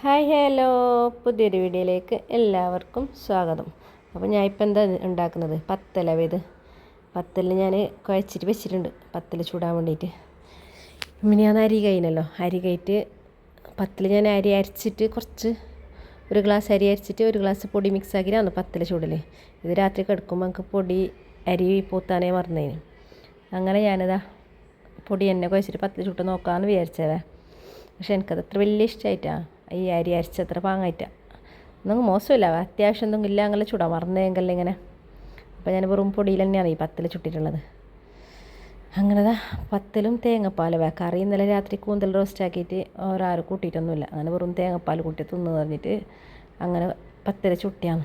Hi hello. പുതിയൊരു വീഡിയോയിലേക്ക് എല്ലാവർക്കും സ്വാഗതം. അപ്പോൾ ഞാൻ ഇപ്പം എന്താ ഉണ്ടാക്കുന്നത്? പത്തല ഇത്. പത്തലിൽ ഞാൻ കുഴച്ചിട്ട് വെച്ചിട്ടുണ്ട്. പത്തൽ ചൂടാൻ വേണ്ടിയിട്ട്. പിന്നെ ഞാൻ അരി കഴിഞ്ഞല്ലോ. അരി കഴിഞ്ഞിട്ട് പത്തൽ ഞാൻ അരി അരച്ചിട്ട് കുറച്ച് ഒരു ഗ്ലാസ് അരി അരച്ചിട്ട് ഒരു ഗ്ലാസ് പൊടി മിക്സ് ആക്കിയിട്ടാണ് പത്തൽ ചൂടൽ ഇത് രാത്രി കിടക്കുമ്പോൾ നമുക്ക് പൊടി അരി പൂത്താനേ മറന്നതിന് അങ്ങനെ ഞാനിതാ പൊടി എന്നെ കുഴച്ചിട്ട് പത്തൽ ചുട്ട് നോക്കാമെന്ന് വിചാരിച്ചതാ. പക്ഷെ എനിക്കത് അത്ര വലിയ ഇഷ്ടമായിട്ടാണ് ഈ അരി അരിച്ചത്ര പാങ്ങായിട്ട. ഒന്നും മോശമില്ല അത്യാവശ്യം എന്തെങ്കിലും ഇല്ല അങ്ങനെ ചുടാൻ മറന്നെങ്കിൽ ഇങ്ങനെ. അപ്പോൾ ഞാൻ വെറും പൊടിയിൽ തന്നെയാണ് ഈ പത്തിൽ ചുട്ടിട്ടുള്ളത്. അങ്ങനെതാ പത്തലും തേങ്ങപ്പാൽ കറി ഇന്നലെ രാത്രി കൂന്തൽ റോസ്റ്റ് ആക്കിയിട്ട് ഒരാരും കൂട്ടിയിട്ടൊന്നുമില്ല. അങ്ങനെ വെറും തേങ്ങപ്പാൽ കൂട്ടി തിന്നു പറഞ്ഞിട്ട് അങ്ങനെ പത്തൽ ചുട്ടിയാണ്.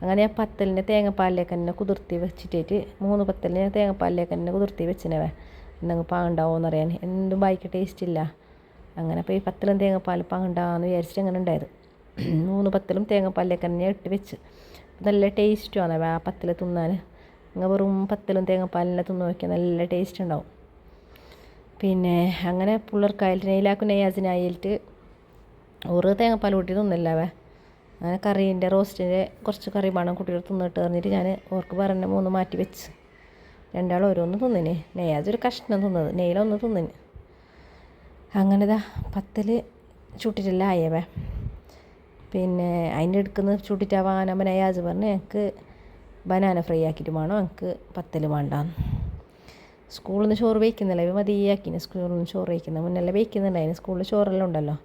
അങ്ങനെ ഞാൻ പത്തലിന്റെ തേങ്ങപ്പാലിലേക്ക് തന്നെ കുതിർത്തി വെച്ചിട്ടേറ്റ് മൂന്ന് പത്തലിന് തേങ്ങപ്പാലിലേക്ക് തന്നെ കുതിർത്തി വെച്ചിനവേ എന്തെങ്കിലും പാണ്ടാവോ എന്നറിയാൻ എന്തും ബായിക്ക് ടേസ്റ്റ് ഇല്ല. അങ്ങനെ അപ്പോൾ ഈ പത്തലും തേങ്ങാപ്പാൽ പാണ്ടാന്ന് വിചാരിച്ചിട്ട് അങ്ങനെ ഉണ്ടായത്. മൂന്ന് പത്തലും തേങ്ങാപ്പാലിലേക്ക് തന്നെ ഇട്ട് വെച്ച്. നല്ല ടേസ്റ്റുമാണ് ആ പത്തൽ തിന്നാൻ. അങ്ങനെ വെറും പത്തലും തേങ്ങാപ്പാലിനെ തിന്ന് നോക്കിയാൽ നല്ല ടേസ്റ്റ് ഉണ്ടാവും. പിന്നെ അങ്ങനെ പിള്ളേർക്കായിട്ട് നെയ്ലാക്കും നെയ്യാസിനായിട്ട് ഒരു തേങ്ങാപ്പാൽ കൂട്ടി തിന്നില്ലവേ അങ്ങനെ കറീന്റെ റോസ്റ്റിന്റെ കുറച്ച് കറി വേണം കുട്ടികൾ തിന്നിട്ട് പറഞ്ഞിട്ട് ഞാൻ ഓർക്ക് പറഞ്ഞ മൂന്ന് മാറ്റി വെച്ച്. രണ്ടാൾ ഓരോന്ന് തിന്നിന്. നെയ്യാസ് ഒരു കഷ്ണം തിന്നത്. നെയ്യിലൊന്ന് തിന്നിന്. അങ്ങനെ ഇതാ പത്തൽ ചുട്ടിട്ടില്ല ആയവേ. പിന്നെ അതിന്റെ എടുക്കുന്ന ചുട്ടിട്ടാവാൻ നയാസ് പറഞ്ഞ് എനിക്ക് ബനാന ഫ്രൈ ആക്കിയിട്ട് വേണം എനിക്ക് പത്തൽ വേണ്ടാന്ന്. സ്കൂളിൽ നിന്ന് ചോറ് വയ്ക്കുന്നില്ല ഇവ മതിയാക്കിന് സ്കൂളിൽ നിന്ന് ചോറ് വയ്ക്കുന്ന. മുന്നല്ലേ വയ്ക്കുന്നുണ്ടായിരുന്നു സ്കൂളിൽ ചോറെല്ലാം ഉണ്ടല്ലോ.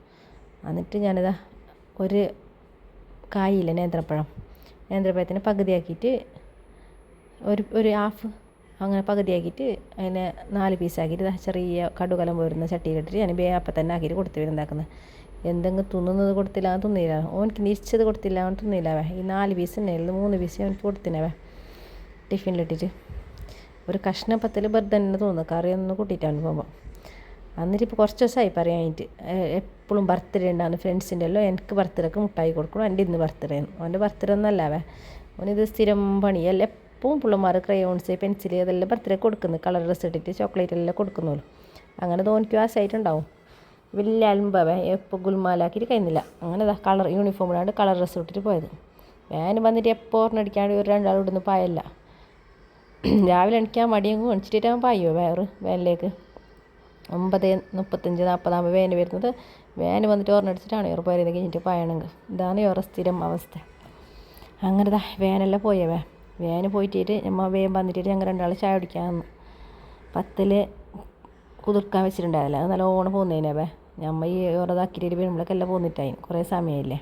എന്നിട്ട് ഞാനിതാ ഒരു കായില്ല നേന്ത്രപ്പഴം. നേന്ത്രപ്പഴത്തിന് പകുതിയാക്കിയിട്ട് ഒരു ഒരു ഹാഫ് അങ്ങനെ പകുതിയാക്കിയിട്ട് അതിനെ നാല് പീസാക്കിയിട്ട് ചെറിയ കടുകലം പോരുന്ന ചട്ടിയിലിട്ടിട്ട് ഞാൻ അപ്പം തന്നെ ആക്കിയിട്ട് കൊടുത്ത് വരുന്നതാക്കുന്നത് എന്തെങ്കിലും തിന്നുന്നത് കൊടുത്തില്ല തിന്നില്ല. ഓനക്ക് നിശ്ചിത് കൊടുത്തില്ല അവൻ തിന്നില്ലവേ ഈ നാല് പീസ് തന്നെ ഉള്ളു മൂന്ന് പീസ് അവനക്ക് കൊടുത്തിനവേ ടിഫിനിലിട്ടിട്ട് ഒരു കഷ്ണപ്പത്തിൽ വെറുതെ തന്നെ തോന്നുന്നു. കറിയൊന്നും കൂട്ടിയിട്ടാണ് പോകുമ്പോൾ എന്നിട്ട് ഇപ്പോൾ കുറച്ച് ദിവസമായി പറയാൻ വേണ്ടിയിട്ട്. എപ്പോഴും ബർത്ത്ഡേ ഉണ്ടാകുന്നു ഫ്രണ്ട്സിന്റെ എല്ലാം എനിക്ക് ബർത്ത്ഡേക്ക് മുട്ടായി കൊടുക്കണം. എന്റെ ഇന്ന് ബർത്ത്ഡേ അവന്റെ ബർത്ത്ഡേ ഒന്നല്ലാവേ ഓനിത് സ്ഥിരം പണിയല്ല. എപ്പോഴും പിള്ളമാർ ക്രയോൺസ് പെൻസിൽ അതെല്ലാം ബർത്ത്ഡേ കൊടുക്കുന്നു. കളർ ഡ്രസ്സ് ഇട്ടിട്ട് ചോക്ലേറ്റ് എല്ലാം കൊടുക്കുന്നുള്ളൂ അങ്ങനെ തോന്നിക്കും ആശയായിട്ടുണ്ടാവും വലിയ അൽമ്പവേ എപ്പോൾ ഗുൽമാലാക്കിയിട്ട് കഴിഞ്ഞില്ല അങ്ങനെ കളർ യൂണിഫോം ഇടാണ്ട് കളർ ഡ്രസ്സ് ഇട്ടിട്ട് പോയത്. ഞാൻ വന്നിട്ട് എപ്പോൾ ഓർമ്മടിക്കാണ്ട് ഒരു രണ്ടാൾ ഇടുന്ന് പായല്ല. രാവിലെ എണിക്കാൻ മടിയെങ്കിൽ എണിച്ചിട്ടാകുമ്പോൾ പായോ വേറെ വേനിലേക്ക്? ഒമ്പത് മുപ്പത്തഞ്ച് നാൽപ്പതാകുമ്പോൾ വേന വരുന്നത്. വേന വന്നിട്ട് ഓർമ്മടിച്ചിട്ടാണ് ഇവർ പോയത്. കഴിഞ്ഞിട്ട് പായണമെങ്കിൽ ഇതാണ് ഇവരുടെ സ്ഥിരം അവസ്ഥ. അങ്ങനെ വേനെല്ലാം പോയവേ വേന് പോയിട്ടിട്ട് നമ്മൾ വേഗം വന്നിട്ട് ഞങ്ങൾ രണ്ടാൾ ചായ കുടിക്കാമെന്ന് പത്തിൽ കുതിർക്കാൻ വെച്ചിട്ടുണ്ടായില്ല അത് നല്ലോണം പോകുന്നതിനവേ ഞമ്മ ഈ ഓരോതാക്കിയിട്ട് വരുമ്പോഴേക്കെല്ലാം പോന്നിട്ടായിന് കുറേ സമയമില്ലേ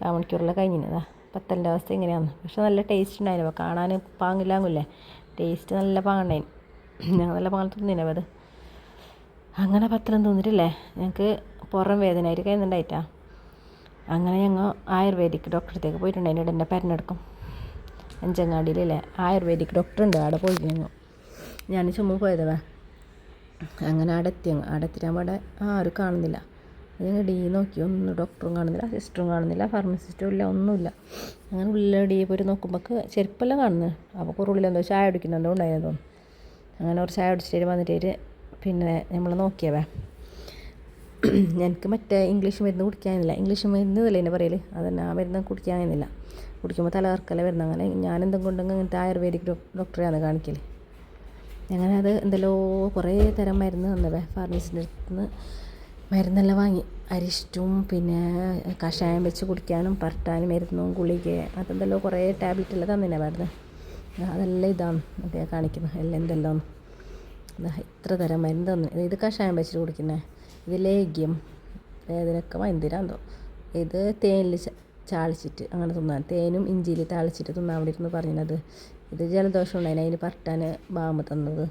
കാമണിക്കൂറെല്ലാം കഴിഞ്ഞിരുന്നതാ പത്തലിന്റെ അവസ്ഥ ഇങ്ങനെയാണ് പക്ഷെ നല്ല ടേസ്റ്റ് ഉണ്ടായിരുന്നു കാണാൻ പാങ്ങില്ലാങ്ങില്ലേ. ടേസ്റ്റ് നല്ല പാങ്ങുണ്ടായിന്. ഞങ്ങൾ നല്ല പാങ്ങൽ തിന്നിനവ അത്. അങ്ങനെ പത്തലം തിന്നിട്ടില്ലേ. ഞങ്ങൾക്ക് പുറം വേദനയായിട്ട് കഴിയുന്നുണ്ടായിട്ടാ അങ്ങനെ ഞങ്ങൾ ആയുർവേദിക് ഡോക്ടറെ അടുത്തേക്ക് പോയിട്ടുണ്ടായിരുന്നു എന്റെ പെരനെടുക്കും. അഞ്ചങ്ങാടിയിലല്ലേ ആയുർവേദിക് ഡോക്ടർ ഉണ്ട് അവിടെ പോയി ഞങ്ങൾ ഞാൻ ചുമ്മാ പോയതവേ അങ്ങനെ അവിടെ എത്തി. അവിടെ എത്തിയാകുമ്പോൾ അവിടെ ആരും കാണുന്നില്ല. ഞങ്ങൾ ഡി നോക്കി. ഒന്നും ഡോക്ടറും കാണുന്നില്ല സിസ്റ്ററും കാണുന്നില്ല ഫാർമസിസ്റ്റും ഇല്ല ഒന്നുമില്ല. അങ്ങനെ ഉള്ളിൽ പോയി നോക്കുമ്പോൾ ചെരുപ്പെല്ലാം കാണുന്നത് അപ്പോൾ കുറേ ഉള്ളിലെന്തോ ചായ കുടിക്കുന്നുണ്ടോ ഉണ്ടായിരുന്നു അങ്ങനെ ഒരു ചായ കുടിച്ചിട്ട് വന്നിട്ട് പിന്നെ നമ്മൾ നോക്കിയവേ എനിക്ക് മറ്റേ ഇംഗ്ലീഷ് മരുന്ന് കുടിക്കാനില്ല. ഇംഗ്ലീഷ് മരുന്ന് അല്ലേ എന്നെ പറയൽ അതന്നെ ആ മരുന്ന് കുടിക്കാനില്ല. കുടിക്കുമ്പോൾ തലകർക്കല വരുന്ന. അങ്ങനെ എന്തെങ്കിലും കൊണ്ടെങ്കിൽ ഇങ്ങനത്തെ ആയുർവേദിക് ഡോക്ടറെയാണ് കാണിക്കൽ അങ്ങനെ അത് എന്തെല്ലോ കുറേ തരം മരുന്ന് തന്നവേ ഫാർമസിന്റെ അടുത്ത് നിന്ന് മരുന്നെല്ലാം വാങ്ങി. അരിഷ്ടും പിന്നെ കഷായം വെച്ച് കുടിക്കാനും പരട്ടാനും മരുന്നും ഗുളിക അതെന്തല്ലോ കുറേ ടാബ്ലറ്റ് എല്ലാം തന്നിനെ മരുന്ന്. അതെല്ലാം ഇതാണ് അദ്ദേഹം കാണിക്കുന്നത് എല്ലാം എന്തെല്ലാം ഇത്ര തരം മരുന്ന് തന്നെ. ഇത് കഷായം വെച്ചിട്ട് കുടിക്കുന്നത് ഇത് ലേഗ്യം വേദനയൊക്കെ മന്ദിരാന്തോ ഇത് തേനിൽ ചാളിച്ചിട്ട് അങ്ങനെ തിന്നാൻ. തേനും ഇഞ്ചിയിൽ താളിച്ചിട്ട് തിന്നാൻ വേണ്ടിയിരുന്നു പറഞ്ഞത് ഇത് ജലദോഷം ഉണ്ടായിന്. അതിന് പറട്ടാൻ ബാമ തന്നത്.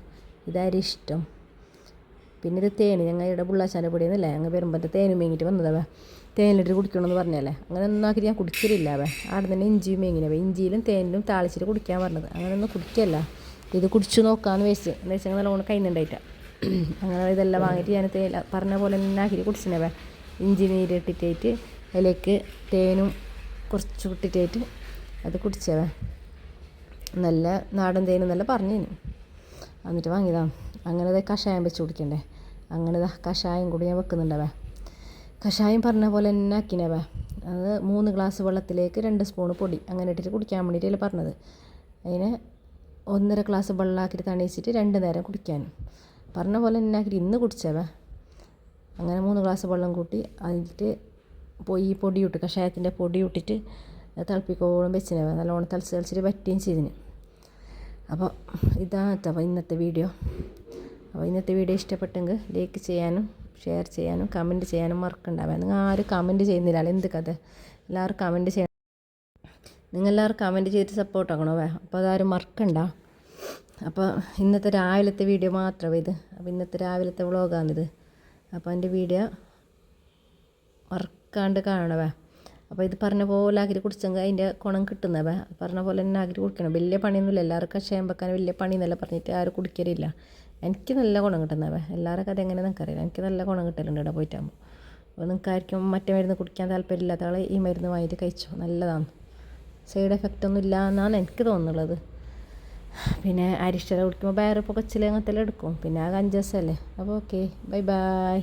ഇതായിരുന്നു അരിഷ്ടം പിന്നെ ഇത് തേന്. ഞങ്ങൾ ഇവിടെ ബുള്ളാച്ചാന്റെ പൊടിയെന്നല്ലേ ഞങ്ങൾ വരുമ്പോൾ തേനും മേങ്ങിയിട്ട് വന്നതവേ തേനിലിട്ട് കുടിക്കണമെന്ന് പറഞ്ഞല്ലേ? അങ്ങനെ ഒന്നും ആക്കിയിട്ട് ഞാൻ കുടിക്കലില്ല അവേ. അവിടെ തന്നെ ഇഞ്ചിയും മേങ്ങിനവേ ഇഞ്ചിയിലും തേനിലും താളിച്ചിട്ട് കുടിക്കാൻ പറഞ്ഞത്. അങ്ങനെ ഒന്നും കുടിക്കല്ല. ഇത് കുടിച്ചു നോക്കാമെന്ന് വെച്ച് എന്ന് വെച്ചാൽ നല്ലോണം കഴിയുന്നുണ്ടായിട്ടാ അങ്ങനെ ഇതെല്ലാം വാങ്ങിയിട്ട് ഞാൻ തേയില പറഞ്ഞ പോലെ തന്നെ ആക്കിയിട്ട് കുടിച്ചിനവേ ഇഞ്ചി നീര് ഇട്ടിട്ടായിട്ട് അതിലേക്ക് തേനും കുറച്ച് ഇട്ടിട്ടായിട്ട് അത് കുടിച്ചവേ നല്ല നാടൻ തേനും നല്ല പറഞ്ഞു എന്നിട്ട് വാങ്ങിയതാണ് അങ്ങനെ കഷായം വെച്ച് കുടിക്കണ്ടേ. അങ്ങനെ കഷായം കൂടി ഞാൻ വെക്കുന്നുണ്ടവേ കഷായം പറഞ്ഞ പോലെ തന്നെ ആക്കിനവ അത് മൂന്ന് ഗ്ലാസ് വെള്ളത്തിലേക്ക് രണ്ട് സ്പൂൺ പൊടി അങ്ങനെ ഇട്ടിട്ട് കുടിക്കാൻ വേണ്ടിയിട്ടല്ലേ പറഞ്ഞത്. അതിനെ ഒന്നര ഗ്ലാസ് വെള്ളമാക്കിയിട്ട് തണിയിച്ചിട്ട് രണ്ട് നേരം കുടിക്കാൻ. പറഞ്ഞ പോലെ തന്നെ ആക്കിയിട്ട് ഇന്ന് കുടിച്ചവ. അങ്ങനെ മൂന്ന് ഗ്ലാസ് വെള്ളം കൂട്ടി അതിട്ട് പോയി ഈ പൊടി ഇട്ട് കഷായത്തിന്റെ പൊടി ഇട്ടിട്ട് തിളപ്പിക്കോളം വെച്ചിനവ. നല്ലോണം തിളച്ച് തിളച്ചിട്ട് പറ്റുകയും ചെയ്തിന്. അപ്പോൾ ഇതാണ് അപ്പോൾ ഇന്നത്തെ വീഡിയോ. അപ്പോൾ ഇന്നത്തെ വീഡിയോ ഇഷ്ടപ്പെട്ടെങ്കിൽ ലൈക്ക് ചെയ്യാനും ഷെയർ ചെയ്യാനും കമന്റ് ചെയ്യാനും മറക്കണ്ടാവുക നിങ്ങൾ ആരും കമന്റ് ചെയ്യുന്നില്ല. എന്ത് കഥ? എല്ലാവരും കമന്റ് ചെയ്യണം. നിങ്ങളെല്ലാവരും കമന്റ് ചെയ്ത് സപ്പോർട്ട് ആക്കണോ വേ? അപ്പോൾ അതാരും മറക്കണ്ട. അപ്പോൾ ഇന്നത്തെ രാവിലത്തെ വീഡിയോ മാത്രമേ ഇത്. അപ്പോൾ ഇന്നത്തെ രാവിലത്തെ വ്ളോഗാണിത് അപ്പോൾ എന്റെ വീഡിയോ മറക്കാണ്ട് കാണണവേ. അപ്പോൾ ഇത് പറഞ്ഞ പോലെ അകിരി കുടിച്ചെങ്കിൽ അതിന്റെ കുണം കിട്ടുന്നവേ. പറഞ്ഞ പോലെ തന്നെ അകിരി കുടിക്കണം. വലിയ പണിയൊന്നുമില്ല. എല്ലാവർക്കും കഷായം വെക്കാൻ വലിയ പണിയെന്നല്ല പറഞ്ഞിട്ട് ആരും കുടിക്കലില്ല. എനിക്ക് നല്ല ഗുണം കിട്ടുന്നവേ. എല്ലാവർക്കും അതെങ്ങനെ നിങ്ങൾക്കറിയില്ല എനിക്ക് നല്ല ഗുണം കിട്ടലുണ്ട് ഇവിടെ പോയിട്ടാകുമ്പോൾ അപ്പോൾ നിങ്ങൾക്കായിരിക്കും മറ്റേ മരുന്ന് കുടിക്കാൻ താല്പര്യമില്ലാത്ത ആൾ ഈ മരുന്ന് വാങ്ങിയിട്ട് കഴിച്ചോ? നല്ലതാണ്. സൈഡ് എഫക്റ്റ് ഒന്നും ഇല്ല എന്നാണ് എനിക്ക് തോന്നുന്നുള്ളത് പിന്നെ അരിഷ്ടല കുടിക്കുമ്പോൾ വയറ് പുകച്ചിൽ അങ്ങനത്തെ എല്ലാം എടുക്കും. പിന്നെ ആ കഞ്ചസല്ലേ അപ്പോൾ ഓക്കെ ബൈ ബൈ